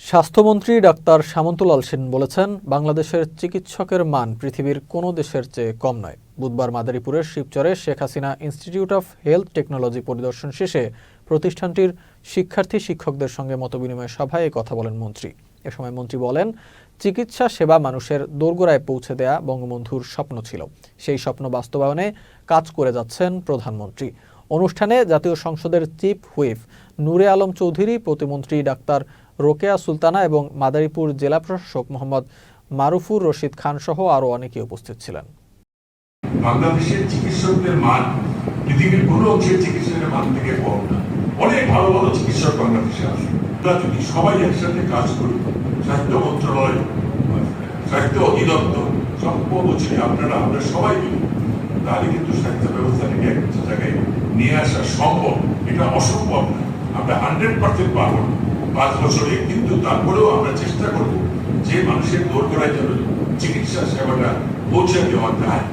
স্বাস্থ্যমন্ত্রী ডাক্তার সামন্তলাল সেন বলেছেন, বাংলাদেশের চিকিৎসকের মান পৃথিবীর কোনো দেশের চেয়ে কম নয়। বুধবার মাদারীপুরের শিবচরে Sheikh Hasina institute of health technology পরিদর্শন শেষে প্রতিষ্ঠানটির শিক্ষার্থী শিক্ষকদের সঙ্গে মতবিনিময় সভায় কথা বলেন মন্ত্রী। এ সময় মন্ত্রী বলেন, চিকিৎসা সেবা মানুষের দোরগোড়ায় পৌঁছে দেয়া বঙ্গবন্ধুর স্বপ্ন ছিল। সেই স্বপ্ন বাস্তবায়নে কাজ করে যাচ্ছেন প্রধানমন্ত্রী। অনুষ্ঠানে জাতীয় সংসদের চিফ হুইপ নূরে আলম চৌধুরী, প্রতিমন্ত্রী ডাক্তার রোকেয়া সুলতানা এবং মাদারীপুর জেলা প্রশাসক মোহাম্মদ মারুফুর রশিদ খান সহ আরও অনেকে উপস্থিত ছিলেন। বাংলাদেশের চিকিৎসকদের মান পৃথিবীর অংশের চিকিৎসকের মান থেকে কম না। অনেক ভালো ভালো চিকিৎসক বাংলাদেশে আছে। আমরা যদি সবাই একসাথে কাজ করি, স্বাস্থ্য মন্ত্রণালয়, স্বাস্থ্য অধিদপ্তর আপনারা, আমরা সবাই তাহলে কিন্তু স্বাস্থ্য জায়গায় নিয়ে আসা সম্ভব, এটা অসম্ভব না। আমরা হান্ড্রেড না। পাঁচ বছরে, কিন্তু তারপরেও আমরা চেষ্টা করব যে মানুষের দোর করায় যেন চিকিৎসা সেবাটা পৌঁছে দেওয়া যায়